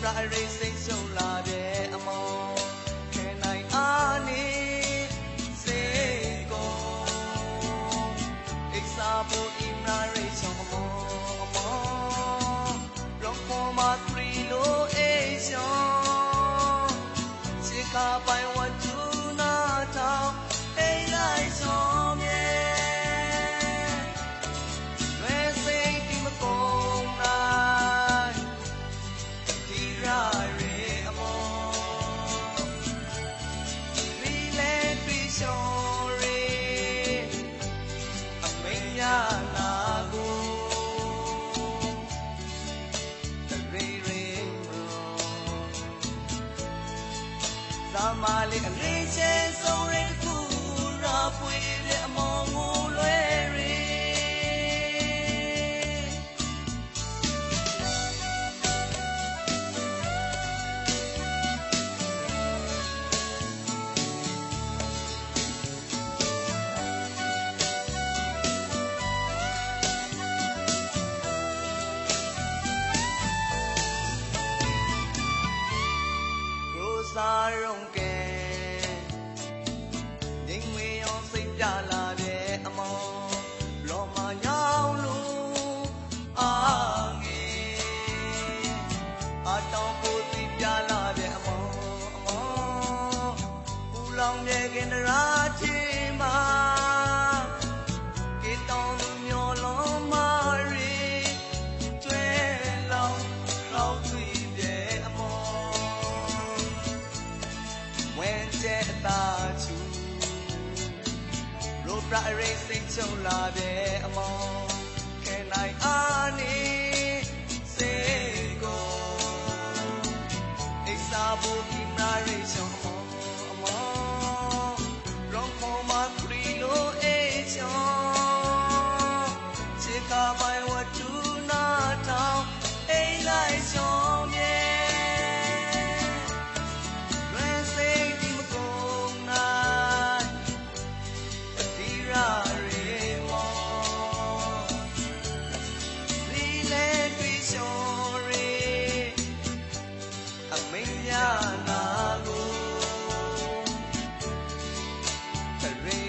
sunrise ain't so long. ရနာကိုသရေရေသာမလေးအလေးချေဆုံးရင် 容给，因为 တဲ့အသာချူရိုပရာရေစိတ်ချုံလာတဲ့အမော Can I on Monterrey.